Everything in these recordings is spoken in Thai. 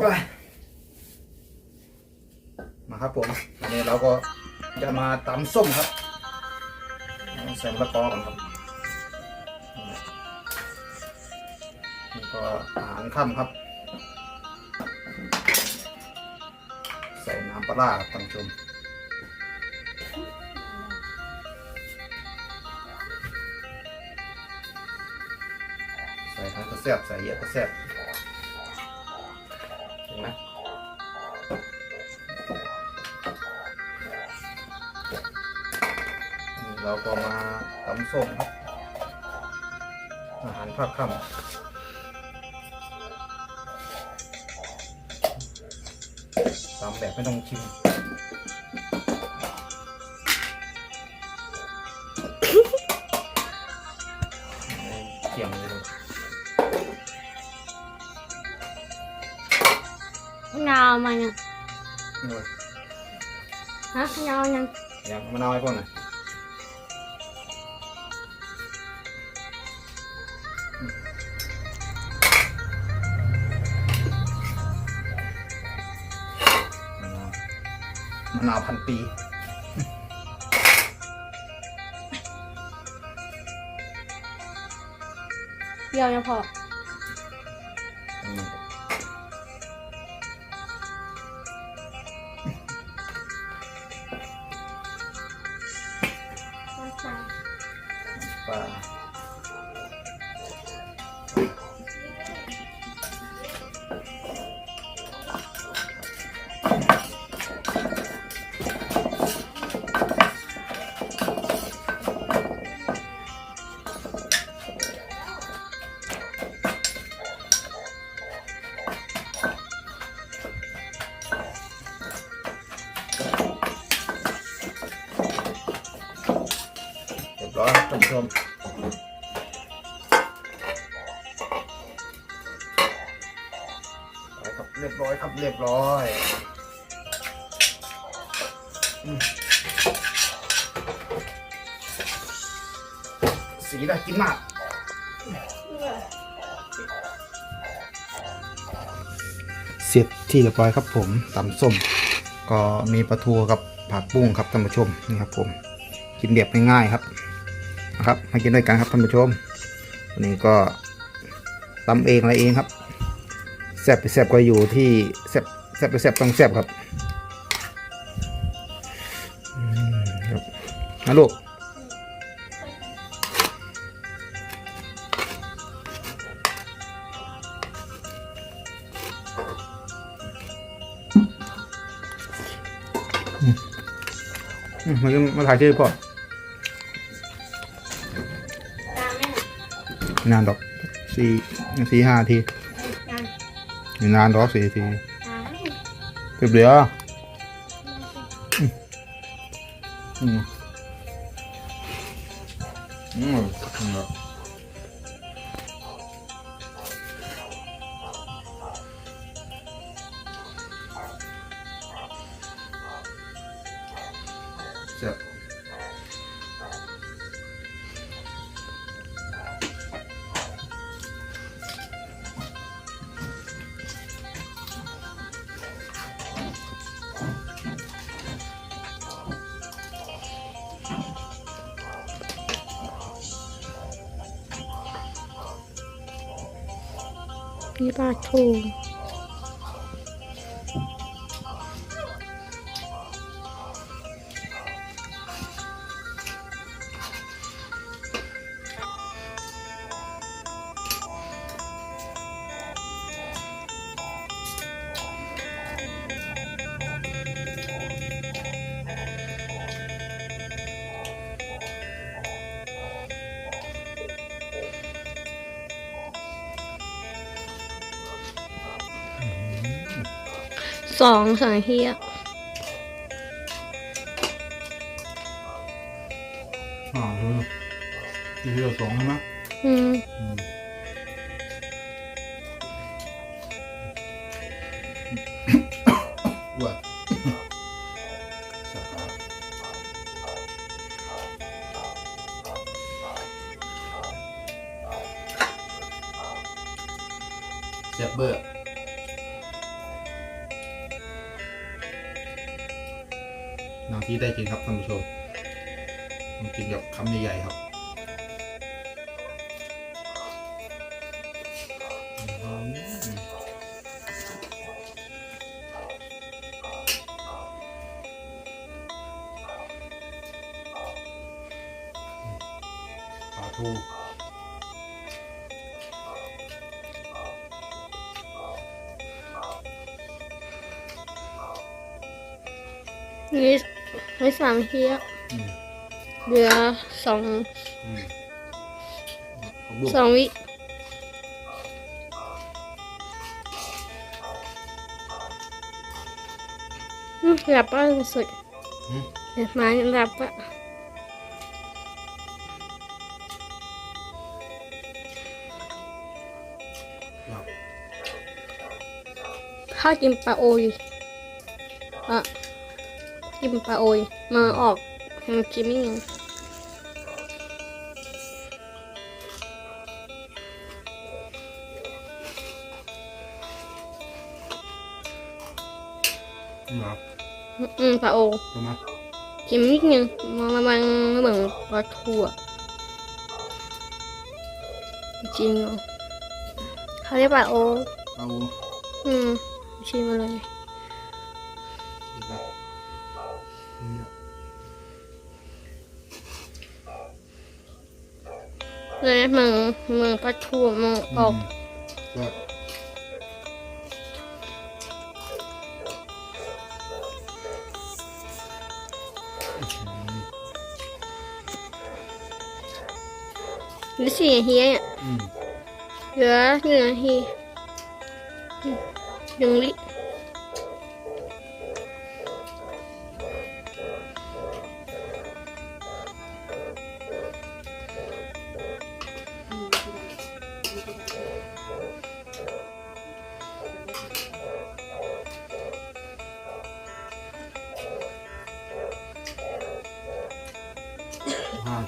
มาครับผมอันนี้เราก็จะมาตำส้มครับใส่มะละกอก่อนครับนี่ก็อาหารค่ำครับ ใส่น้ำปลาร้าครับท่านผู้ชมใส่ทั้งกระแซบใส่เยอะกระแซบ เราก็มาตำส้มครับ อาหารภาคค่ำตำแบบไม่ต้องชิมเกี่ยงเลยมะนาวมายังนี่เลยฮะมะนาวยังอย่างมะนาวให้พ่อหน่อย มะนาวพันปีเดียวยังพอ ร้อนท่านผู้ชมไปครับเรียบร้อยครับเรียบร้อยอสีน่ากินมากเสร็จที่เรียบร้อยครับผมตำส้ม ก็มีปลาทูกับผักบุ้งครับท่านผู้ชมนี่ครับผมกินแบบง่ายๆครับ ครับมากินด้วยกันครับท่านผู้ชมวันนี้ก็ตำเองอะไรเองครับแซบไปแซบก็อยู่ที่แซบแซบไปแซบต้องแซบครับครับนะลูกมามาถ่ายชื่อพ่อ นานดอกสี่สี่ห้าทียังไม่นานดอกสี่ทีตามเรียบเรียวอืมอืมอืมเจ็บ นี่ปล สองสองเฮียอ่าดูทีเดียวสองใช่ไหมอืม อืม นางที่ได้กินครับท่านผู้ชมต้องกินแบบคำใหญ่ๆครับอืมปลาทู นี่นี่สองเฮียอืมเหลือสองอืมผักบุ้งสองวิอืมหลับป่ะสุดอืมเดี๋ยวมาหลับป่ะหลับข้าวกินปลาโอยอะ กินปลาโอยมาออกมันกินไม่ยังหลับอืมปลาโอใช่ไหมกินนิดนึงมันมันเหมือนปลาทูอะจริงเหรอเขาเรียกปลาโอเอาอืมชิมมาเลยอีกแล้ว เนี่ยเลยเหมือนเหมือนปลาทูมันออกมก็หรือสี่นาทีเนี่ยอืมเหลือหนึ่งนาทีหนึ่งลิ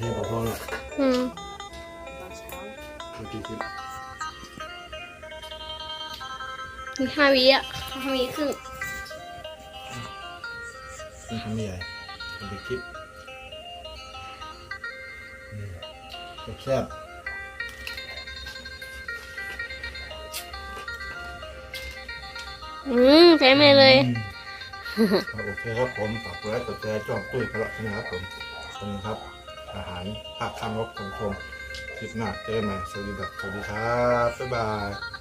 ห้าทีพอพอแล้วอืมเมื่อกี้คิดมีห้าวิอะห้าวิครึ่งเป็นคำใหญ่เป็นคลิปอืมแซ่บอืมใช้ไม่เลยอืมโอเคครับผมฝากกดไลค์กดแชร์จ้องตุ้ยพละนะครับผมขอบคุณครับ อาหารภาคข้างรบของผมคลิปหน้าเจอกันใหม่สวัสดีครับสวัสดีครับบ๊ายบาย